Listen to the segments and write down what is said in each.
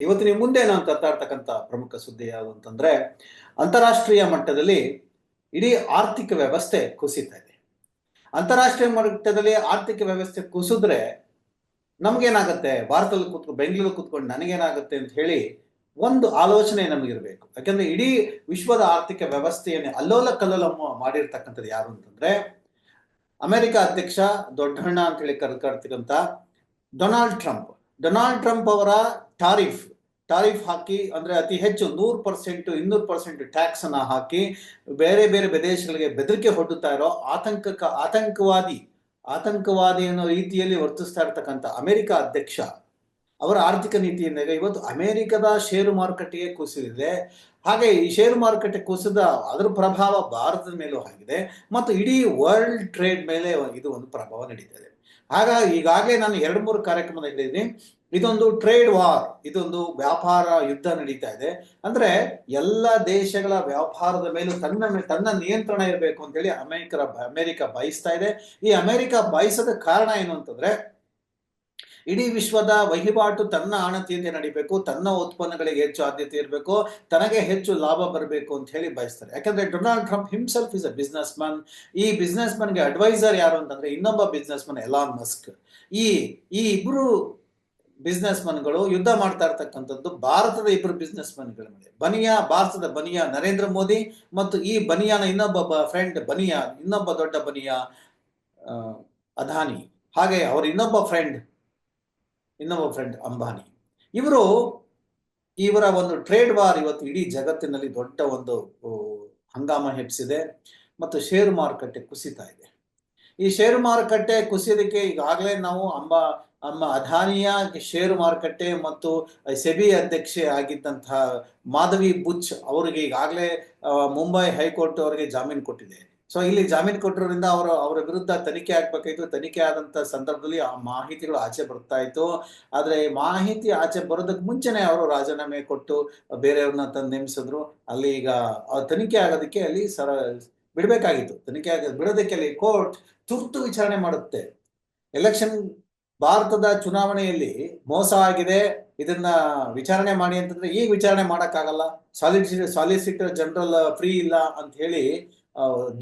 ಇವತ್ತಿನ ಮುಂದೆ ನಾನು ತರ್ತಾ ಪ್ರಮುಖ ಸುದ್ದಿ ಯಾವುದು ಅಂತಂದ್ರೆ, ಅಂತಾರಾಷ್ಟ್ರೀಯ ಮಟ್ಟದಲ್ಲಿ ಇಡೀ ಆರ್ಥಿಕ ವ್ಯವಸ್ಥೆ ಕುಸಿತಾ ಇದೆ. ಅಂತಾರಾಷ್ಟ್ರೀಯ ಮಟ್ಟದಲ್ಲಿ ಆರ್ಥಿಕ ವ್ಯವಸ್ಥೆ ಕುಸಿದ್ರೆ ನಮ್ಗೇನಾಗತ್ತೆ? ಭಾರತದಲ್ಲಿ ಕೂತ್ಕೊಂಡು ಬೆಂಗಳೂರು ಕೂತ್ಕೊಂಡು ನನಗೇನಾಗುತ್ತೆ ಅಂತ ಹೇಳಿ ಒಂದು ಆಲೋಚನೆ ನಮಗಿರಬೇಕು. ಯಾಕಂದ್ರೆ ಇಡೀ ವಿಶ್ವದ ಆರ್ಥಿಕ ವ್ಯವಸ್ಥೆಯನ್ನು ಅಲ್ಲೋಲ ಕಲ್ಲೋಲ ಮಾಡಿರ್ತಕ್ಕಂಥದ್ದು ಯಾರು ಅಂತಂದ್ರೆ, ಅಮೆರಿಕ ಅಧ್ಯಕ್ಷ ದೊಡ್ಡಣ್ಣ ಅಂತ ಹೇಳಿ ಕರ್ಕರ್ತಕ್ಕಂಥ ಡೊನಾಲ್ಡ್ ಟ್ರಂಪ್. ಡೊನಾಲ್ಡ್ ಟ್ರಂಪ್ ಅವರ ಟಾರಿಫ್ ಟಾರಿಫ್ ಹಾಕಿ ಅಂದ್ರೆ ಅತಿ ಹೆಚ್ಚು ನೂರು ಪರ್ಸೆಂಟ್, ಇನ್ನೂರು ಪರ್ಸೆಂಟ್ ಟ್ಯಾಕ್ಸ್ ಅನ್ನ ಹಾಕಿ ಬೇರೆ ಬೇರೆ ಪ್ರದೇಶಗಳಿಗೆ ಬೆದರಿಕೆ ಹೊಡ್ಡುತ್ತಾ ಇರೋ ಆತಂಕಕ, ಆತಂಕವಾದಿ ಆತಂಕವಾದಿ ಅನ್ನೋ ರೀತಿಯಲ್ಲಿ ವರ್ತಿಸ್ತಾ ಇರ್ತಕ್ಕಂಥ ಅಮೆರಿಕ ಅಧ್ಯಕ್ಷ ಅವರ ಆರ್ಥಿಕ ನೀತಿಯಿಂದಾಗ ಇವತ್ತು ಅಮೆರಿಕದ ಷೇರು ಮಾರುಕಟ್ಟೆಗೆ ಕುಸಿದಿದೆ. ಹಾಗೆ ಈ ಷೇರು ಮಾರುಕಟ್ಟೆ ಕುಸಿದ ಅದರ ಪ್ರಭಾವ ಭಾರತದ ಮೇಲೂ ಆಗಿದೆ. ಮತ್ತು ಇಡೀ ವರ್ಲ್ಡ್ ಟ್ರೇಡ್ ಮೇಲೆ ಇದು ಒಂದು ಪ್ರಭಾವ ನಡೀತದೆ ಹಾಗಾಗಿ ಈಗಾಗಲೇ ನಾನು ಎರಡು ಮೂರು ಕಾರ್ಯಕ್ರಮದಲ್ಲಿ ಹೇಳಿದ್ದೀನಿ. ಇದೊಂದು ಟ್ರೇಡ್ ವಾರ್ ಇದೊಂದು ವ್ಯಾಪಾರ ಯುದ್ಧ ನಡೀತಾ ಇದೆ. ಅಂದ್ರೆ ಎಲ್ಲ ದೇಶಗಳ ವ್ಯಾಪಾರದ ಮೇಲೂ ತನ್ನ ತನ್ನ ನಿಯಂತ್ರಣ ಇರಬೇಕು ಅಂತೇಳಿ ಅಮೆರಿಕ ಅಮೆರಿಕ ಬಯಸ್ತಾ ಇದೆ. ಈ ಅಮೆರಿಕ ಬಯಸದ ಕಾರಣ ಏನು ಅಂತಂದ್ರೆ ಇಡೀ ವಿಶ್ವದ ವಹಿವಾಟು ತನ್ನ ಆಣತಿಯಂತೆ ನಡಿಬೇಕು, ತನ್ನ ಉತ್ಪನ್ನಗಳಿಗೆ ಹೆಚ್ಚು ಆದ್ಯತೆ ಇರಬೇಕು, ತನಗೆ ಹೆಚ್ಚು ಲಾಭ ಬರಬೇಕು ಅಂತ ಹೇಳಿ ಬಯಸ್ತಾರೆ. ಯಾಕಂದ್ರೆ Donald Trump himself is a business man ಈ ಬಿಸ್ನೆಸ್ ಮನ್ಗೆ ಅಡ್ವೈಸರ್ ಯಾರು ಅಂತಂದ್ರೆ ಇನ್ನೊಬ್ಬ ಬಿಸ್ನೆಸ್ ಮನ್ ಎಲಾನ್ ಮಸ್ಕ್ ಈ ಈ ಇಬ್ರು ಬಿಸ್ನೆಸ್ ಮನ್ಗಳು ಯುದ್ಧ ಮಾಡ್ತಾ ಇರ್ತಕ್ಕಂಥದ್ದು ಭಾರತದ ಇಬ್ಬರು ಬಿಸ್ನೆಸ್ ಮನ್ಗಳ ಮೇಲೆ. ಬನಿಯಾ, ಭಾರತದ ಬನಿಯಾ ನರೇಂದ್ರ ಮೋದಿ ಮತ್ತು ಈ ಬನಿಯಾನ ಇನ್ನೊಬ್ಬ ಫ್ರೆಂಡ್ ಬನಿಯಾ, ಇನ್ನೊಬ್ಬ ದೊಡ್ಡ ಬನಿಯಾ ಅದಾನಿ. ಹಾಗೆ ಅವರ ಇನ್ನೊಬ್ಬ ಫ್ರೆಂಡ್ ಇನ್ನೊಬ್ಬ ಫ್ರೆಂಡ್ ಅಂಬಾನಿ. ಇವರು ಇವರ ಒಂದು ಟ್ರೇಡ್ ವಾರ್ ಇವತ್ತು ಇಡೀ ಜಗತ್ತಿನಲ್ಲಿ ದೊಡ್ಡ ಒಂದು ಹಂಗಾಮ ಹೆಪ್ಸಿದೆ ಮತ್ತು ಷೇರು ಮಾರುಕಟ್ಟೆ ಕುಸಿತಾ ಇದೆ. ಈ ಷೇರು ಮಾರುಕಟ್ಟೆ ಕುಸಿಯೋದಕ್ಕೆ ಈಗಾಗಲೇ ನಾವು ಅಂಬ ಅಮ್ಮ ಅದಾನಿಯ ಷೇರು ಮಾರುಕಟ್ಟೆ ಮತ್ತು ಸೆಬಿ ಅಧ್ಯಕ್ಷೆ ಆಗಿದ್ದಂತಹ ಮಾಧವಿ ಬುಚ್ ಅವರಿಗೆ ಈಗಾಗಲೇ ಮುಂಬೈ ಹೈಕೋರ್ಟ್ ಅವರಿಗೆ ಜಾಮೀನು ಕೊಟ್ಟಿದೆ. ಸೊ ಇಲ್ಲಿ ಜಾಮೀನು ಕೊಟ್ಟಿರೋದ್ರಿಂದ ಅವರು, ಅವರ ವಿರುದ್ಧ ತನಿಖೆ ಆಗ್ಬೇಕಾಯ್ತು. ತನಿಖೆ ಆದಂತ ಸಂದರ್ಭದಲ್ಲಿ ಆ ಮಾಹಿತಿಗಳು ಆಚೆ ಬರ್ತಾ ಇತ್ತು. ಆದ್ರೆ ಮಾಹಿತಿ ಆಚೆ ಬರೋದಕ್ಕೆ ಮುಂಚೆನೆ ಅವರು ರಾಜೀನಾಮೆ ಕೊಟ್ಟು ಬೇರೆಯವ್ರನ್ನ ತಂದು ನೇಮಿಸಿದ್ರು. ಅಲ್ಲಿ ಈಗ ತನಿಖೆ ಆಗೋದಕ್ಕೆ ಅಲ್ಲಿ ಸರ ಬಿಡಬೇಕಾಗಿತ್ತು. ತನಿಖೆ ಆಗ ಬಿಡೋದಕ್ಕೆ ಅಲ್ಲಿ ಕೋರ್ಟ್ ತುರ್ತು ವಿಚಾರಣೆ ಮಾಡುತ್ತೆ. ಎಲೆಕ್ಷನ್ ಭಾರತದ ಚುನಾವಣೆಯಲ್ಲಿ ಮೋಸ ಆಗಿದೆ. ಇದನ್ನ ವಿಚಾರಣೆ ಮಾಡಿ ಅಂತಂದ್ರೆ ಈಗ ವಿಚಾರಣೆ ಮಾಡೋಕ್ಕಾಗಲ್ಲ. ಸಾಲಿಸಿಟರ್ ಸಾಲಿಸಿಟರ್ ಜನರಲ್ ಫ್ರೀ ಇಲ್ಲ ಅಂತ ಹೇಳಿ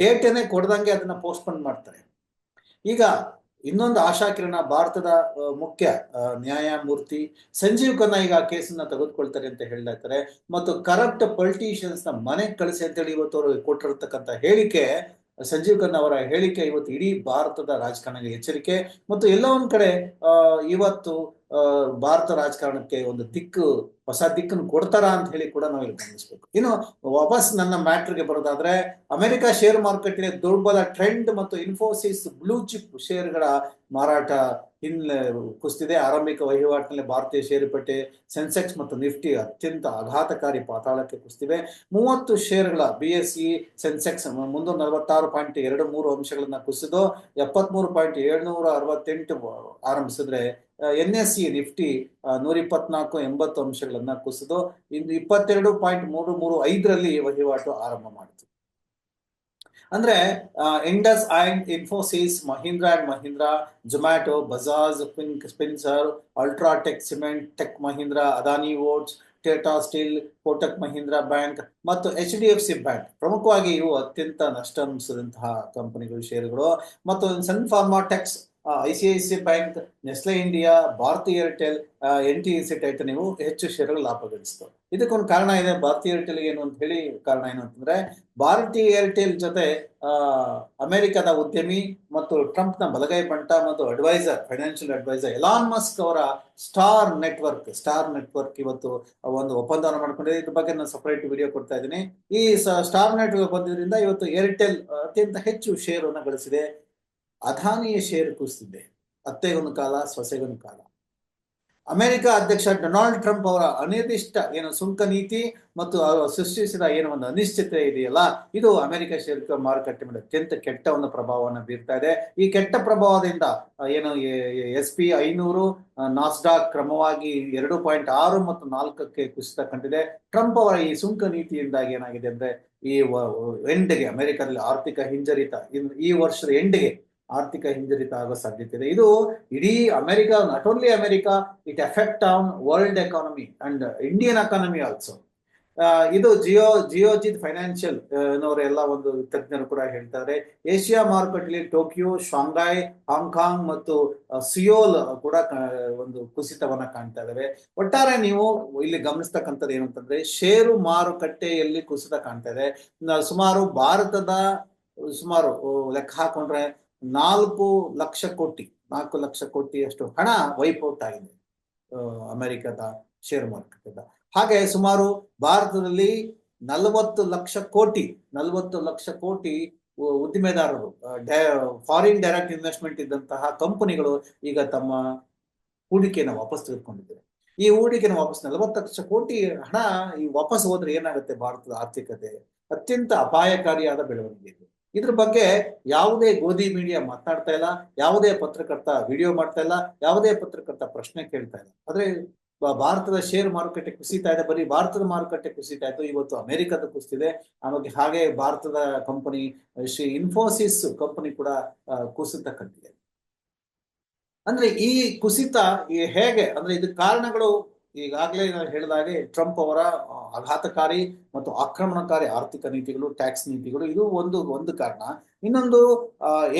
ಡೇಟೇನೆ ಕೊಡ್ದಂಗೆ ಅದನ್ನ ಪೋಸ್ಟ್ಪೋನ್ ಮಾಡ್ತಾರೆ. ಈಗ ಇನ್ನೊಂದು ಆಶಾಕಿರಣ ಭಾರತದ ಮುಖ್ಯ ನ್ಯಾಯಮೂರ್ತಿ ಸಂಜೀವ್ ಖನ್ನಾ ಈಗ ಆ ಕೇಸನ್ನ ತೆಗೆದುಕೊಳ್ತಾರೆ ಅಂತ ಹೇಳ್ತಾರೆ ಮತ್ತು ಕರಪ್ಟ್ ಪೊಲಿಟಿಷಿಯನ್ಸ್ನ ಮನೆಗೆ ಕಳಿಸಿ ಅಂತೇಳಿ ಇವತ್ತು ಅವರು ಕೊಟ್ಟಿರತಕ್ಕಂಥ ಹೇಳಿಕೆ, ಸಂಜೀವ್ ಖನ್ನಾ ಅವರ ಹೇಳಿಕೆ ಇವತ್ತು ಇಡೀ ಭಾರತದ ರಾಜಕಾರಣಿಗೆ ಎಚ್ಚರಿಕೆ. ಮತ್ತು ಎಲ್ಲ ಒಂದ್ ಕಡೆ ಇವತ್ತು ಭಾರತ ರಾಜಕಾರಣಕ್ಕೆ ಒಂದು ದಿಕ್ಕು, ಹೊಸ ದಿಕ್ಕನ್ನು ಕೊಡ್ತಾರ ಅಂತ ಹೇಳಿ ಕೂಡ ನಾವು ಇಲ್ಲಿ ಗಮನಿಸ್ಬೇಕು. ಇನ್ನು ವಾಪಸ್ ನನ್ನ ಮ್ಯಾಟ್ರಿಗೆ ಬರೋದಾದ್ರೆ, ಅಮೆರಿಕ ಶೇರ್ ಮಾರುಕಟ್ಟೆ ದುರ್ಬಲ ಟ್ರೆಂಡ್ ಮತ್ತು ಇನ್ಫೋಸಿಸ್ ಬ್ಲೂ ಚಿಪ್ ಶೇರ್ಗಳ ಮಾರಾಟ ಹಿನ್ನೆ ಕುಸಿದಿದೆ ಆರಂಭಿಕ ವಹಿವಾಟಿನಲ್ಲಿ ಭಾರತೀಯ ಷೇರುಪೇಟೆ ಸೆನ್ಸೆಕ್ಸ್ ಮತ್ತು ನಿಫ್ಟಿ ಅತ್ಯಂತ ಆಘಾತಕಾರಿ ಪಾತಾಳಕ್ಕೆ ಕುಸಿದಿವೆ ಮೂವತ್ತು ಶೇರ್ಗಳ ಬಿ ಎಸ್ ಸಿ ಸೆನ್ಸೆಕ್ಸ್ ಮುನ್ನೂರ ನಲವತ್ತಾರು ಪಾಯಿಂಟ್ ಎರಡು ಮೂರು ಅಂಶಗಳನ್ನ ಕುಸಿದು, ಎಪ್ಪತ್ಮೂರು ಪಾಯಿಂಟ್ ಏಳ್ನೂರ ಅರವತ್ತೆಂಟು ಆರಂಭಿಸಿದ್ರೆ ಎನ್ ಎಸ್ ಸಿ ನಿಫ್ಟಿ ನೂರ ಇಪ್ಪತ್ನಾಲ್ಕು ಎಂಬತ್ತು ಅಂಶಗಳನ್ನ ಕುಸಿದು ಇನ್ನು ಇಪ್ಪತ್ತೆರಡು ಪಾಯಿಂಟ್ ಮೂರು ಮೂರು ಐದರಲ್ಲಿ ವಹಿವಾಟು ಆರಂಭ ಮಾಡಿತು. ಅಂದ್ರೆ Indus and Infosys, Mahindra and Mahindra, Zomato, Bajaj pink ಸ್ಪಿನ್ಸರ್, UltraTech cement, Tech Mahindra, Adani ports Tata steel, Kotak Mahindra bank ಮತ್ತು H D F C bank. ಪ್ರಮುಖವಾಗಿ ಇವು ಅತ್ಯಂತ ನಷ್ಟ ಕಂಪನಿಗಳು, ಷೇರುಗಳು ಮತ್ತು ಸನ್ pharma text I C I C bank, Nestle India, Bharti Airtel N T C type ನೀವು ಹೆಚ್ಚು ಷೇರುಗಳು ಲಾಭ ಗಳಿಸಿತು ಇದಕ್ಕೊಂದು ಕಾರಣ ಇದೆ, ಭಾರತಿ ಏರ್ಟೆಲ್ ಏನು ಅಂತ ಹೇಳಿ ಕಾರಣ ಏನು ಅಂತಂದ್ರೆ, ಭಾರತಿ ಏರ್ಟೆಲ್ ಜೊತೆ ಅಮೆರಿಕದ ಉದ್ಯಮಿ ಮತ್ತು ಟ್ರಂಪ್ನ ಬಲಗೈ ಬಂಟ ಮತ್ತು adviser, financial adviser Elon Musk ಅವರ ಸ್ಟಾರ್ ನೆಟ್ವರ್ಕ್ ಸ್ಟಾರ್ ನೆಟ್ವರ್ಕ್ ಇವತ್ತು ಒಂದು ಒಪ್ಪಂದವನ್ನು ಮಾಡ್ಕೊಂಡಿದೆ. ಇದ್ರ ಬಗ್ಗೆ ನಾನು ಸಪರೇಟ್ ವಿಡಿಯೋ ಕೊಡ್ತಾ ಇದ್ದೀನಿ. ಈ ಸ್ಟಾರ್ ನೆಟ್ವರ್ಕ್ ಬಂದಿದ್ರಿಂದ ಇವತ್ತು ಏರ್ಟೆಲ್ ಅತ್ಯಂತ ಹೆಚ್ಚು ಶೇರನ್ನು ಗಳಿಸಿದೆ. ಅದಾನಿಯ ಶೇರ್ ಕುಸಿದಿದೆ ಅತ್ತೆಗೊಂದು ಕಾಲ, ಸೊಸೆಗೊಂದು ಕಾಲ. ಅಮೆರಿಕ ಅಧ್ಯಕ್ಷ ಡೊನಾಲ್ಡ್ ಟ್ರಂಪ್ ಅವರ ಅನಿರ್ದಿಷ್ಟ ಏನು ಸುಂಕ ನೀತಿ ಮತ್ತು ಅವರು ಸೃಷ್ಟಿಸಿದ ಏನು ಒಂದು ಅನಿಶ್ಚಿತತೆ ಇದೆಯಲ್ಲ, ಇದು ಅಮೆರಿಕ ಷೇರು ಮಾರುಕಟ್ಟೆ ಮೇಲೆ ಅತ್ಯಂತ ಕೆಟ್ಟ ಒಂದು ಪ್ರಭಾವವನ್ನು ಬೀರ್ತಾ ಇದೆ. ಈ ಕೆಟ್ಟ ಪ್ರಭಾವದಿಂದ ಏನು ಎಸ್ ಪಿ ಐನೂರು ನಾಸ್ಡಾಕ್ ಕ್ರಮವಾಗಿ ಎರಡು ಪಾಯಿಂಟ್ ಆರು ಮತ್ತು ನಾಲ್ಕಕ್ಕೆ ಕುಸಿತ ಕಂಡಿದೆ ಟ್ರಂಪ್ ಅವರ ಈ ಸುಂಕ ನೀತಿಯಿಂದಾಗಿ ಏನಾಗಿದೆ ಅಂದ್ರೆ, ಈ ಎಂಡ್ಗೆ, ಅಮೆರಿಕದಲ್ಲಿ ಆರ್ಥಿಕ ಹಿಂಜರಿತ ಈ ವರ್ಷದ ಎಂಡ್ಗೆ ಆರ್ಥಿಕ ಹಿಂಜರಿತ ಆಗೋ ಸಾಧ್ಯತೆ ಇದೆ. ಇದು ಇಡೀ America not only America it effect on world economy and Indian economy also ಇದು ಜಿಯೋ, ಜಿಯೋಜಿತ್ ಫೈನಾನ್ಷಿಯಲ್ ಎಲ್ಲ ಒಂದು ತಜ್ಞರು ಕೂಡ ಹೇಳ್ತಾರೆ. ಏಷ್ಯಾ ಮಾರುಕಟ್ಟೆಯಲ್ಲಿ ಟೋಕಿಯೋ ಶಾಂಘಾಯ್ ಹಾಂಗ್ಕಾಂಗ್ ಮತ್ತು ಸಿಯೋಲ್ ಕೂಡ ಒಂದು ಕುಸಿತವನ್ನ ಕಾಣ್ತಾ ಇದಾವೆ. ಒಟ್ಟಾರೆ ನೀವು ಇಲ್ಲಿ ಗಮನಿಸ್ತಕ್ಕಂಥದ್ದು ಏನಂತಂದ್ರೆ ಷೇರು ಮಾರುಕಟ್ಟೆಯಲ್ಲಿ ಕುಸಿತ ಕಾಣ್ತಾ ಇದೆ. ಸುಮಾರು ಭಾರತದ, ಸುಮಾರು ಲೆಕ್ಕ ಹಾಕೊಂಡ್ರೆ ನಾಲ್ಕು ಲಕ್ಷ ಕೋಟಿ, ನಾಲ್ಕು ಲಕ್ಷ ಕೋಟಿಯಷ್ಟು ಹಣ ವೈಪೌಟ್ ಆಗಿದೆ ಅಮೆರಿಕದ ಶೇರ್ ಮಾರ್ಕೆಟ್ ಹಾಗೆ ಸುಮಾರು ಭಾರತದಲ್ಲಿ ನಲವತ್ತು ಲಕ್ಷ ಕೋಟಿ, ನಲವತ್ತು ಲಕ್ಷ ಕೋಟಿ ಉದ್ದಿಮೆದಾರರು ಫಾರಿನ್ ಡೈರೆಕ್ಟ್ ಇನ್ವೆಸ್ಟ್ಮೆಂಟ್ ಇದ್ದಂತಹ ಕಂಪನಿಗಳು ಈಗ ತಮ್ಮ ಹೂಡಿಕೆಯನ್ನು ವಾಪಸ್ ತೆಗೆದುಕೊಂಡಿದ್ದಾರೆ. ಈ ಹೂಡಿಕೆನ ವಾಪಸ್ ನಲವತ್ತು ಲಕ್ಷ ಕೋಟಿ ಹಣ ಈ ವಾಪಸ್ ಹೋದ್ರೆ ಏನಾಗುತ್ತೆ? ಭಾರತದ ಆರ್ಥಿಕತೆ ಅತ್ಯಂತ ಅಪಾಯಕಾರಿಯಾದ ಬೆಳವಣಿಗೆ ಇದು ಇದ್ರ ಬಗ್ಗೆ ಯಾವುದೇ ಗೋಧಿ ಮೀಡಿಯಾ ಮಾತನಾಡ್ತಾ ಇಲ್ಲ, ಯಾವುದೇ ಪತ್ರಕರ್ತ ವಿಡಿಯೋ ಮಾಡ್ತಾ ಇಲ್ಲ, ಯಾವುದೇ ಪತ್ರಕರ್ತ ಪ್ರಶ್ನೆ ಕೇಳ್ತಾ ಇಲ್ಲ. ಆದ್ರೆ ಭಾರತದ ಶೇರ್ ಮಾರುಕಟ್ಟೆ ಕುಸಿತಾ ಇದೆ, ಬರೀ ಭಾರತದ ಮಾರುಕಟ್ಟೆ ಕುಸಿತಾ ಇತ್ತು, ಇವತ್ತು ಅಮೆರಿಕದ ಕುಸಿತಿದೆ. ಆಮೇಲೆ ಹಾಗೆ ಭಾರತದ ಕಂಪನಿ ಶ್ರೀ ಇನ್ಫೋಸಿಸ್ ಕಂಪನಿ ಕೂಡ ಕುಸಿತ ಕಂಡಿದೆ ಅಂದ್ರೆ ಈ ಕುಸಿತ ಹೇಗೆ, ಅಂದ್ರೆ ಇದಕ್ಕೆ ಕಾರಣಗಳು ಈಗಾಗಲೇ ನಾನು ಹೇಳಿದಾಗೆ ಟ್ರಂಪ್ ಅವರ ಆಘಾತಕಾರಿ ಮತ್ತು ಆಕ್ರಮಣಕಾರಿ ಆರ್ಥಿಕ ನೀತಿಗಳು, ಟ್ಯಾಕ್ಸ್ ನೀತಿಗಳು, ಇದು ಒಂದು ಒಂದು ಕಾರಣ. ಇನ್ನೊಂದು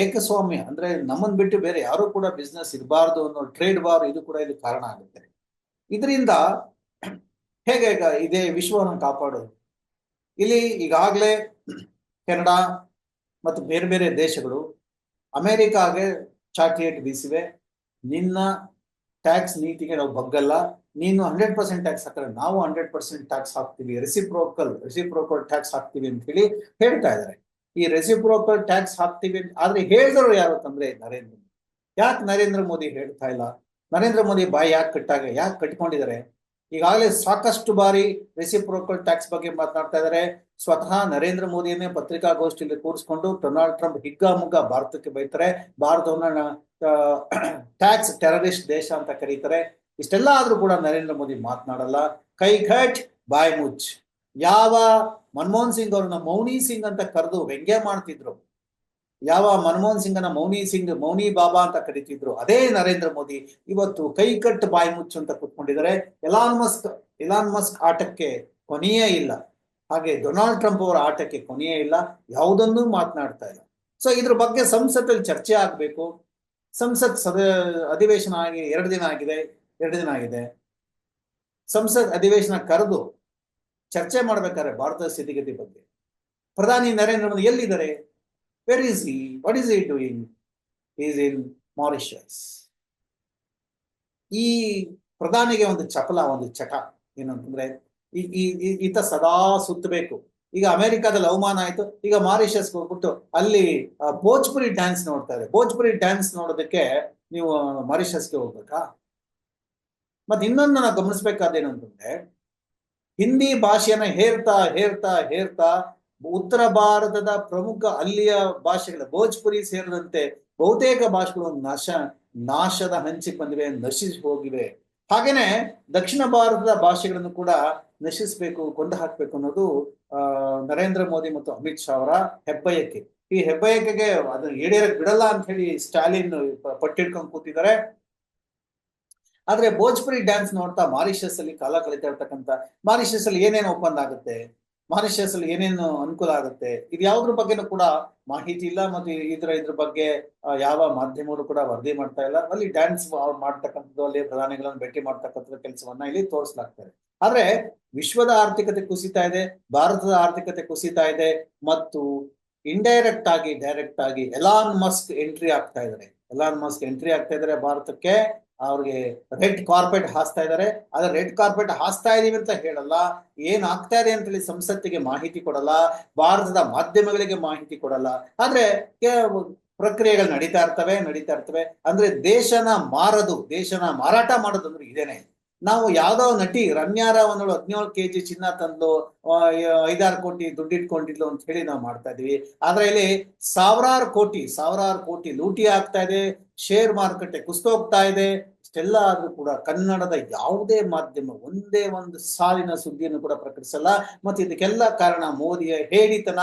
ಏಕಸ್ವಾಮ್ಯ ಅಂದ್ರೆ ನಮ್ಮನ್ ಬಿಟ್ಟು ಬೇರೆ ಯಾರು ಕೂಡ ಬಿಸ್ನೆಸ್ ಇರಬಾರ್ದು ಅನ್ನೋ ಟ್ರೇಡ್ ಬಾರ್ ಇದು ಕೂಡ ಇದು ಕಾರಣ ಆಗುತ್ತೆ. ಇದರಿಂದ ಹೇಗೆ ಇದೇ ವಿಶ್ವವನ್ನು ಕಾಪಾಡೋದು ಇಲ್ಲಿ ಈಗಾಗಲೇ ಕೆನಡಾ ಮತ್ತು ಬೇರೆ ಬೇರೆ ದೇಶಗಳು ಅಮೆರಿಕಾಗೆ ಚಾಟಿಯೇಟ್ ಬೀಸಿವೆ. ನಿನ್ನ ಟ್ಯಾಕ್ಸ್ ನೀತಿಗೆ ನಾವು ಬಗ್ಗಲ್ಲ. ನೀನು ಹಂಡ್ರೆಡ್ ಪರ್ಸೆಂಟ್ ಟ್ಯಾಕ್ಸ್ ಹಾಕಿದ್ರೆ ನಾವು ಹಂಡ್ರೆಡ್ ಪರ್ಸೆಂಟ್ ಟ್ಯಾಕ್ಸ್ ಹಾಕ್ತೀವಿ ರೆಸಿಪ್ರೋಕಲ್ ರೆಸಿಪ್ರೋಕಲ್ ಟ್ಯಾಕ್ಸ್ ಹಾಕ್ತೀವಿ ಅಂತ ಹೇಳಿ ಹೇಳ್ತಾ ಇದ್ದಾರೆ ಈ ರೆಸಿಪ್ರೋಕಲ್ ಟ್ಯಾಕ್ಸ್ ಹಾಕ್ತೀವಿ ಆದ್ರೆ ಹೇಳಿದ್ರು ಯಾರು ಅಂತಂದ್ರೆ ನರೇಂದ್ರ ಮೋದಿ. ಯಾಕೆ ನರೇಂದ್ರ ಮೋದಿ ಹೇಳ್ತಾ ಇಲ್ಲ? ನರೇಂದ್ರ ಮೋದಿ ಬಾಯಿ ಯಾಕೆ ಕಟ್ಟಾಗ, ಯಾಕೆ ಕಟ್ಕೊಂಡಿದ್ದಾರೆ ಈಗಾಗಲೇ ಸಾಕಷ್ಟು ಬಾರಿ ರೆಸಿಪ್ರೋಕಲ್ ಟ್ಯಾಕ್ಸ್ ಬಗ್ಗೆ ಮಾತನಾಡ್ತಾ ಇದ್ದಾರೆ ಸ್ವತಃ ನರೇಂದ್ರ ಮೋದಿಯನ್ನೇ ಪತ್ರಿಕಾಗೋಷ್ಠಿಯಲ್ಲಿ ಕೂರಿಸ್ಕೊಂಡು ಡೊನಾಲ್ಡ್ ಟ್ರಂಪ್ ಹಿಗ್ಗಾಮುಗ್ಗ ಭಾರತಕ್ಕೆ ಬೈತಾರೆ. ಭಾರತವನ್ನ ಟ್ಯಾಕ್ಸ್ ಟೆರರಿಸ್ಟ್ ದೇಶ ಅಂತ ಕರೀತಾರೆ. ಇಷ್ಟೆಲ್ಲ ಆದ್ರೂ ಕೂಡ ನರೇಂದ್ರ ಮೋದಿ ಮಾತನಾಡಲ್ಲ. ಕೈ ಘಟ್ ಬಾಯ್ ಮುಚ್ ಯಾವ ಮನಮೋಹನ್ ಸಿಂಗ್ ಅವ್ರನ್ನ ಮೌನಿ ಸಿಂಗ್ ಅಂತ ಕರೆದು ವ್ಯಂಗ್ಯ ಮಾಡ್ತಿದ್ರು. ಯಾವ ಮನಮೋಹನ್ ಸಿಂಗನ ಮೌನಿ ಸಿಂಗ್, ಮೌನಿ ಬಾಬಾ ಅಂತ ಕರಿತಿದ್ರು, ಅದೇ ನರೇಂದ್ರ ಮೋದಿ ಇವತ್ತು ಕೈ ಕಟ್, ಬಾಯಿ ಮುಚ್ಚು ಅಂತ ಕೂತ್ಕೊಂಡಿದ್ದಾರೆ. ಎಲಾನ್ ಮಸ್ಕ್ ಎಲಾನ್ ಮಸ್ಕ್ ಆಟಕ್ಕೆ ಕೊನೆಯೇ ಇಲ್ಲ. ಹಾಗೆ ಡೊನಾಲ್ಡ್ ಟ್ರಂಪ್ ಅವರ ಆಟಕ್ಕೆ ಕೊನೆಯೇ ಇಲ್ಲ. ಯಾವುದನ್ನೂ ಮಾತನಾಡ್ತಾ ಇಲ್ಲ. ಸೊ ಇದ್ರ ಬಗ್ಗೆ ಸಂಸತ್ತಲ್ಲಿ ಚರ್ಚೆ ಆಗ್ಬೇಕು. ಸಂಸತ್ ಸದ ಅಧಿವೇಶನ ಆಗಿ ಎರಡು ದಿನ ಆಗಿದೆ. ಎರಡು ದಿನ ಆಗಿದೆ. ಸಂಸತ್ ಅಧಿವೇಶನ ಕರೆದು ಚರ್ಚೆ ಮಾಡಬೇಕಾದ್ರೆ ಭಾರತದ ಸ್ಥಿತಿಗತಿ ಬಗ್ಗೆ. ಪ್ರಧಾನಿ ನರೇಂದ್ರ ಮೋದಿ ಎಲ್ಲಿದ್ದಾರೆ? Where is he what is he doing is in Mauritius ಈ ಪ್ರಧಾನಿಗೆ ಒಂದು ಚಪಲ, ಒಂದು ಚಟ ಏನಂತಂದ್ರೆ ಈ- ಈ, ಈ- ಈತ ಸದಾ ಸುತ್ತಬೇಕು. ಈಗ ಅಮೆರಿಕಾದಲ್ಲಿ ಅವಮಾನ ಆಯ್ತು. ಈಗ ಮಾರಿಷಸ್ ಹೋಗ್ಬಿಟ್ಟು ಅಲ್ಲಿ ಭೋಜ್ಪುರಿ ಡ್ಯಾನ್ಸ್ ನೋಡ್ತಾರೆ ಭೋಜ್ಪುರಿ ಡ್ಯಾನ್ಸ್ ನೋಡೋದಕ್ಕೆ ನೀವು ಮಾರಿಷಸ್ಗೆ ಹೋಗ್ಬೇಕಾ? ಮತ್ತೆ ಇನ್ನೊಂದು ನಾವು ಗಮನಿಸ್ಬೇಕಾದೇನು ಅಂತಂದ್ರೆ ಹಿಂದಿ ಭಾಷೆಯನ್ನ ಹೇರ್ತಾ ಹೇರ್ತಾ ಹೇರ್ತಾ ಉತ್ತರ ಭಾರತದ ಪ್ರಮುಖ ಅಲ್ಲಿಯ ಭಾಷೆಗಳ ಭೋಜ್ಪುರಿ ಸೇರಿದಂತೆ ಬಹುತೇಕ ಭಾಷೆಗಳು ನಾಶ, ನಾಶದ ಹಂಚಿಗೆ ಬಂದಿವೆ, ನಶಿಸಿ ಹೋಗಿವೆ. ಹಾಗೇನೆ ದಕ್ಷಿಣ ಭಾರತದ ಭಾಷೆಗಳನ್ನು ಕೂಡ ನಶಿಸಬೇಕು ಕೊಂಡು ಹಾಕ್ಬೇಕು ಅನ್ನೋದು ನರೇಂದ್ರ ಮೋದಿ ಮತ್ತು ಅಮಿತ್ ಶಾ ಅವರ ಹೆಬ್ಬಯಕೆ. ಈ ಹೆಬ್ಬಯಕೆಗೆ ಅದನ್ನ ಈಡೇರಕ್ ಬಿಡಲ್ಲ ಅಂತ ಹೇಳಿ ಸ್ಟಾಲಿನ್ ಪಟ್ಟಿಡ್ಕೊಂಡು ಕೂತಿದ್ದಾರೆ. ಆದ್ರೆ ಭೋಜ್ಪುರಿ ಡ್ಯಾನ್ಸ್ ನೋಡ್ತಾ ಮಾರಿಷಸ್ ಅಲ್ಲಿ ಕಾಲ ಕಳೀತಾ ಇರ್ತಕ್ಕಂಥ ಮಾರಿಷಸ್ ಅಲ್ಲಿ ಏನೇನು ಒಪ್ಪಂದ ಆಗುತ್ತೆ? ಮಾರಿಷಸ್ ಅಲ್ಲಿ ಏನೇನು ಅನುಕೂಲ ಆಗುತ್ತೆ? ಇದು ಯಾವ್ದ್ರ ಬಗ್ಗೆನೂ ಕೂಡ ಮಾಹಿತಿ ಇಲ್ಲ ಮತ್ತು ಇದ್ರ ಇದ್ರ ಬಗ್ಗೆ ಯಾವ ಮಾಧ್ಯಮಗಳು ಕೂಡ ವರದಿ ಮಾಡ್ತಾ ಇಲ್ಲ. ಅಲ್ಲಿ ಡ್ಯಾನ್ಸ್ ಮಾಡ್ತಕ್ಕಂಥದ್ದು, ಅಲ್ಲಿ ಪ್ರಧಾನಿಗಳನ್ನು ಭೇಟಿ ಮಾಡ್ತಕ್ಕಂಥ ಕೆಲಸವನ್ನ ಇಲ್ಲಿ ತೋರಿಸಲಾಗ್ತದೆ. ಆದ್ರೆ ವಿಶ್ವದ ಆರ್ಥಿಕತೆ ಕುಸಿತಾ ಇದೆ, ಭಾರತದ ಆರ್ಥಿಕತೆ ಕುಸಿತಾ ಇದೆ ಮತ್ತು ಇಂಡೈರೆಕ್ಟ್ ಆಗಿ ಡೈರೆಕ್ಟ್ ಆಗಿ ಎಲಾನ್ ಮಸ್ಕ್ ಎಂಟ್ರಿ ಆಗ್ತಾ ಇದ್ದಾರೆ ಎಲಾನ್ ಮಸ್ಕ್ ಎಂಟ್ರಿ ಆಗ್ತಾ ಇದ್ದಾರೆ ಭಾರತಕ್ಕೆ. ಅವ್ರಿಗೆ ರೆಡ್ ಕಾರ್ಪೆಟ್ ಹಾಸ್ತಾ ಇದ್ದಾರೆ. ಆದ್ರೆ ರೆಡ್ ಕಾರ್ಪೆಟ್ ಹಾಸ್ತಾ ಇದೀವಿ ಅಂತ ಹೇಳಲ್ಲ. ಏನ್ ಆಗ್ತಾ ಇದೆ ಅಂತೇಳಿ ಸಂಸತ್ತಿಗೆ ಮಾಹಿತಿ ಕೊಡಲ್ಲ. ಭಾರತದ ಮಾಧ್ಯಮಗಳಿಗೆ ಮಾಹಿತಿ ಕೊಡಲ್ಲ. ಆದ್ರೆ ಪ್ರಕ್ರಿಯೆಗಳು ನಡೀತಾ ಇರ್ತವೆ ನಡೀತಾ ಇರ್ತವೆ. ಅಂದ್ರೆ ದೇಶನ ಮಾರದು, ದೇಶನ ಮಾರಾಟ ಮಾಡೋದು ಅಂದ್ರೆ ಇದೇನೆ. ನಾವು ಯಾವ್ದೋ ನಟಿ ರಮ್ಯಾರ ಅನ್ನೋಳು ಹದಿನೇಳು ಕೆ ಜಿ ಚಿನ್ನ ತಂದು ಐದಾರು ಕೋಟಿ ದುಡ್ಡು ಇಟ್ಕೊಂಡಿದ್ಲು ಅಂತ ಹೇಳಿ ನಾವು ಮಾಡ್ತಾ ಇದೀವಿ. ಆದ್ರೆ ಇಲ್ಲಿ ಸಾವಿರಾರು ಕೋಟಿ ಸಾವಿರಾರು ಕೋಟಿ ಲೂಟಿ ಆಗ್ತಾ ಇದೆ. ಶೇರ್ ಮಾರುಕಟ್ಟೆ ಕುಸ್ತೋಗ್ತಾ ಇದೆ. ಇಷ್ಟೆಲ್ಲ ಆದ್ರೂ ಕೂಡ ಕನ್ನಡದ ಯಾವುದೇ ಮಾಧ್ಯಮ ಒಂದೇ ಒಂದು ಸಾಲಿನ ಸುದ್ದಿಯನ್ನು ಕೂಡ ಪ್ರಕಟಿಸಲ್ಲ. ಮತ್ತೆ ಇದಕ್ಕೆಲ್ಲ ಕಾರಣ ಮೋದಿಯ ಹೇಡಿತನ,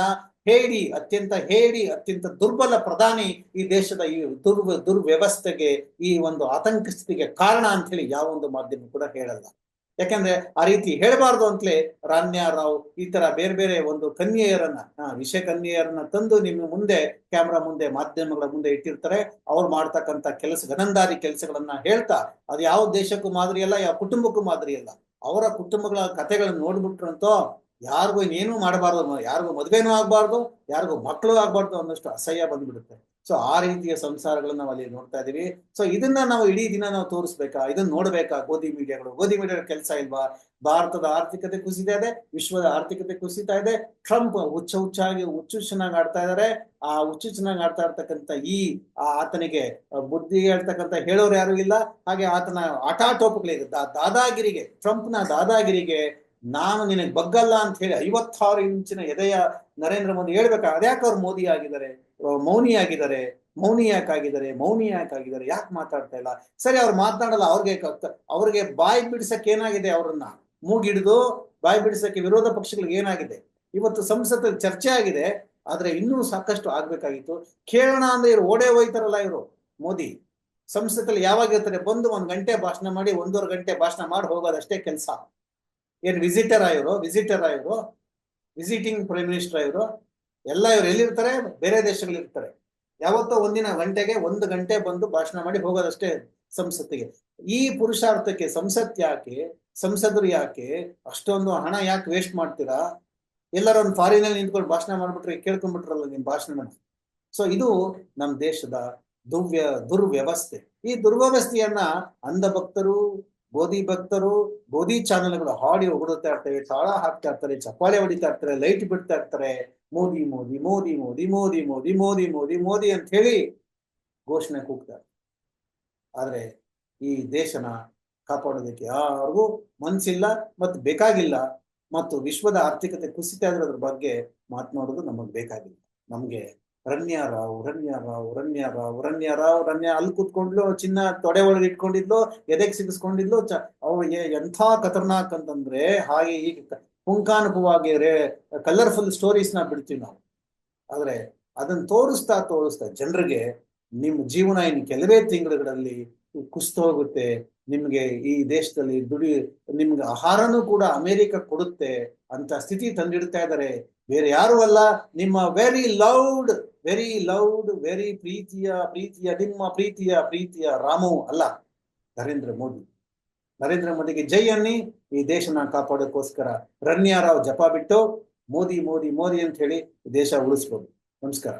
ಹೇಡಿ ಅತ್ಯಂತ ಹೇಡಿ ಅತ್ಯಂತ ದುರ್ಬಲ ಪ್ರಧಾನಿ ಈ ದೇಶದ ಈ ದುರ್ ದುರ್ವ್ಯವಸ್ಥೆಗೆ ಈ ಒಂದು ಆತಂಕ ಸ್ಥಿತಿಗೆ ಕಾರಣ ಅಂತ ಹೇಳಿ ಯಾವ ಒಂದು ಮಾಧ್ಯಮ ಕೂಡ ಹೇಳಲ್ಲ. ಯಾಕಂದ್ರೆ ಆ ರೀತಿ ಹೇಳಬಾರ್ದು ಅಂತಲೇ ರಾನ್ಯಾ ರಾವ್ ಈ ತರ ಬೇರೆ ಬೇರೆ ಒಂದು ಕನ್ಯೆಯರನ್ನ ಆ, ವಿಷ ಕನ್ಯೆಯರನ್ನ ತಂದು ನಿಮ್ಮ ಮುಂದೆ ಕ್ಯಾಮ್ರಾ ಮುಂದೆ ಮಾಧ್ಯಮಗಳ ಮುಂದೆ ಇಟ್ಟಿರ್ತಾರೆ. ಅವ್ರು ಮಾಡ್ತಕ್ಕಂಥ ಕೆಲಸ ಗನಂದಾರಿ ಕೆಲಸಗಳನ್ನ ಹೇಳ್ತಾ ಅದು ಯಾವ ದೇಶಕ್ಕೂ ಮಾದರಿ ಅಲ್ಲ ಯಾವ ಕುಟುಂಬಕ್ಕೂ ಮಾದರಿ ಅಲ್ಲ. ಅವರ ಕುಟುಂಬಗಳ ಕಥೆಗಳನ್ನ ನೋಡ್ಬಿಟ್ರಂತೋ ಯಾರಿಗೂ ಇನ್ನೇನು ಮಾಡಬಾರ್ದು ಯಾರಿಗೂ ಮದುವೆನೂ ಆಗ್ಬಾರ್ದು ಯಾರಿಗೂ ಮಕ್ಕಳು ಆಗ್ಬಾರ್ದು ಅನ್ನೋಷ್ಟು ಅಸಹ್ಯ ಬಂದ್ಬಿಡುತ್ತೆ. ಸೊ ಆ ರೀತಿಯ ಸಂಸಾರಗಳನ್ನ ನಾವು ಅಲ್ಲಿ ನೋಡ್ತಾ ಇದೀವಿ. ಸೊ ಇದನ್ನ ನಾವು ಇಡೀ ದಿನ ನಾವು ತೋರಿಸ್ಬೇಕಾ? ಇದನ್ನ ನೋಡ್ಬೇಕಾ? ಗೋಧಿ ಮೀಡಿಯಾಗಳು. ಗೋಧಿ ಮೀಡಿಯಾ ಕೆಲಸ ಇಲ್ವಾ? ಭಾರತದ ಆರ್ಥಿಕತೆ ಕುಸಿತಾ ಇದೆ, ವಿಶ್ವದ ಆರ್ಥಿಕತೆ ಕುಸಿತಾ ಇದೆ. ಟ್ರಂಪ್ ಹುಚ್ಚ ಹುಚ್ಚಾಗಿ ಹುಚ್ಚು ಚೆನ್ನಾಗಿ ಆಡ್ತಾ ಇದಾರೆ. ಆ ಹುಚ್ಚು ಚೆನ್ನಾಗಿ ಆಡ್ತಾ ಇರ್ತಕ್ಕಂಥ ಈ ಆತನಿಗೆ ಬುದ್ಧಿ ಹೇಳ್ತಕ್ಕಂಥ ಹೇಳೋರು ಯಾರು ಇಲ್ಲ. ಹಾಗೆ ಆತನ ಆಟಾಟೋಪಗಳಿಗೆ ದಾದಾಗಿರಿಗೆ, ಟ್ರಂಪ್ನ ದಾದಾಗಿರಿಗೆ ನಾನು ನಿನಗೆ ಬಗ್ಗಲ್ಲ ಅಂತ ಹೇಳಿ ಐವತ್ತಾರು ಇಂಚಿನ ಎದೆಯ ನರೇಂದ್ರ ಮೋದಿ ಹೇಳ್ಬೇಕಾ ಅದ್ಯಾಕೆ ಅವ್ರು ಮೋದಿ ಆಗಿದ್ದಾರೆ? ಮೌನಿ ಆಗಿದ್ದಾರೆ? ಮೌನಿ ಯಾಕಾಗಿದ್ದಾರೆ ಮೌನಿ ಯಾಕಾಗಿದ್ದಾರೆ ಯಾಕೆ ಮಾತಾಡ್ತಾ ಇಲ್ಲ? ಸರಿ, ಅವ್ರು ಮಾತನಾಡಲ್ಲ, ಅವ್ರಿಗೆ ಅವ್ರಿಗೆ ಬಾಯಿ ಬಿಡಿಸಕ್ಕೆ ಏನಾಗಿದೆ ಅವ್ರನ್ನ? ಮೂಗಿಡಿದು ಬಾಯಿ ಬಿಡಿಸಕ್ಕೆ ವಿರೋಧ ಪಕ್ಷಗಳಿಗೆ ಏನಾಗಿದೆ? ಇವತ್ತು ಸಂಸತ್ತಲ್ಲಿ ಚರ್ಚೆ ಆಗಿದೆ, ಆದ್ರೆ ಇನ್ನೂ ಸಾಕಷ್ಟು ಆಗ್ಬೇಕಾಗಿತ್ತು. ಕೇಳೋಣ ಅಂದ್ರೆ ಇವ್ರು ಓಡೇ ಹೋಯ್ತಾರಲ್ಲ ಇವರು. ಮೋದಿ ಸಂಸತ್ತಲ್ಲಿ ಯಾವಾಗ ಇರ್ತಾರೆ ಬಂದು ಒಂದ್ ಗಂಟೆ ಭಾಷಣ ಮಾಡಿ, ಒಂದೂವರೆ ಗಂಟೆ ಭಾಷಣ ಮಾಡಿ ಹೋಗೋದಷ್ಟೇ ಕೆಲಸ. ಏನ್ ವಿಸಿಟರ್ ಇವರು ವಿಸಿಟರ್ ಇವರು ವಿಸಿಟಿಂಗ್ ಪ್ರೈಮ್ ಮಿನಿಸ್ಟರ್ ಇವರು ಎಲ್ಲ ಇವ್ರು ಎಲ್ಲಿರ್ತಾರೆ? ಬೇರೆ ದೇಶಗಳಿರ್ತಾರೆ. ಯಾವತ್ತೋ ಒಂದಿನ ಗಂಟೆಗೆ ಒಂದು ಗಂಟೆ ಬಂದು ಭಾಷಣ ಮಾಡಿ ಹೋಗೋದಷ್ಟೇ ಸಂಸತ್ತಿಗೆ. ಈ ಪುರುಷಾರ್ಥಕ್ಕೆ ಸಂಸತ್ ಯಾಕೆ, ಸಂಸದರು ಯಾಕೆ, ಅಷ್ಟೊಂದು ಹಣ ಯಾಕೆ ವೇಸ್ಟ್ ಮಾಡ್ತೀರಾ? ಎಲ್ಲರೂ ಒಂದು ಫಾರಿನಲ್ಲಿ ನಿಂತ್ಕೊಂಡು ಭಾಷಣ ಮಾಡ್ಬಿಟ್ರೆ ಕೇಳ್ಕೊಂಡ್ಬಿಟ್ರಲ್ಲ ನಿಮ್ಮ ಭಾಷಣ. ಸೊ ಇದು ನಮ್ಮ ದೇಶದ ದುರ್ವ್ಯ ದುರ್ವ್ಯವಸ್ಥೆ. ಈ ದುರ್ವ್ಯವಸ್ಥೆಯನ್ನ ಅಂಧ ಭಕ್ತರು ಗೋಧಿ ಭಕ್ತರು ಗೋಧಿ ಚಾನೆಲ್ಗಳು ಹಾಡಿ ಹೊಗಡುತ್ತಾ ಇರ್ತವೆ ತಾಳ ಹಾಕ್ತಾ ಇರ್ತಾರೆ, ಚಪ್ಪಾಳೆ ಹೊಡಿತಾ ಇರ್ತಾರೆ, ಲೈಟ್ ಬಿಡ್ತಾ ಇರ್ತಾರೆ, ಮೋದಿ ಮೋದಿ ಮೋದಿ ಮೋದಿ ಮೋದಿ ಮೋದಿ ಮೋದಿ ಮೋದಿ ಮೋದಿ ಅಂತ ಹೇಳಿ ಘೋಷಣೆ ಕೂಗ್ತಾರೆ. ಆದ್ರೆ ಈ ದೇಶನ ಕಾಪಾಡೋದಕ್ಕೆ ಯಾರಿಗೂ ಮನ್ಸಿಲ್ಲ ಮತ್ತು ಬೇಕಾಗಿಲ್ಲ ಮತ್ತು ವಿಶ್ವದ ಆರ್ಥಿಕತೆ ಕುಸಿತ ಇರೋದ್ರ ಬಗ್ಗೆ ಮಾತನಾಡೋದು ನಮಗೆ ಬೇಕಾಗಿಲ್ಲ. ನಮ್ಗೆ ರಣ್ಯಾ ರಾವ್ ರಮ್ಯ ರಾವ್ ರಮ್ಯ ರಾವ್ ರಮ್ಯ ರಾವ್ ರಮ್ಯ ಅಲ್ಲಿ ಕುತ್ಕೊಂಡ್ಲು, ಚಿನ್ನ ತೊಡೆ ಒಳಗೆ ಇಟ್ಕೊಂಡಿದ್ಲು, ಎದೆಗೆ ಸಿಗಿಸ್ಕೊಂಡಿದ್ಲು ಚ ಅವ್ರಿಗೆ ಎಂಥ ಖತರ್ನಾಕ್ ಅಂತಂದ್ರೆ ಹಾಗೆ ಈಗ ಪುಂಕಾನುಪವಾಗಿ ರೇ ಕಲರ್ಫುಲ್ ಸ್ಟೋರೀಸ್ನ ಬಿಡ್ತೀವಿ ನಾವು. ಆದ್ರೆ ಅದನ್ನ ತೋರಿಸ್ತಾ ತೋರಿಸ್ತಾ ಜನರಿಗೆ ನಿಮ್ಮ ಜೀವನ ಇನ್ನು ಕೆಲವೇ ತಿಂಗಳುಗಳಲ್ಲಿ ಕುಸ್ತು ಹೋಗುತ್ತೆ ನಿಮ್ಗೆ ಈ ದೇಶದಲ್ಲಿ ದುಡಿ, ನಿಮ್ಗೆ ಆಹಾರನೂ ಕೂಡ ಅಮೆರಿಕ ಕೊಡುತ್ತೆ ಅಂತ ಸ್ಥಿತಿ ತಂದಿಡ್ತಾ ಇದ್ದಾರೆ ಬೇರೆ ಯಾರು ಅಲ್ಲ. ನಿಮ್ಮ very loud very loud very ಪ್ರೀತಿಯ ಪ್ರೀತಿಯ, ನಿಮ್ಮ ಪ್ರೀತಿಯ ಪ್ರೀತಿಯ ರಾಮು ಅಲ್ಲ ನರೇಂದ್ರ ಮೋದಿ. ನರೇಂದ್ರ ಮೋದಿಗೆ ಜೈ ಅನ್ನಿ, ಈ ದೇಶನ ಕಾಪಾಡೋಕ್ಕೋಸ್ಕರ ರನ್ಯಾರಾವ್ ಜಪ ಬಿಟ್ಟು ಮೋದಿ ಮೋದಿ ಮೋದಿ ಅಂತ ಹೇಳಿ ದೇಶ ಉಳಿಸ್ಬೋದು. ನಮಸ್ಕಾರ.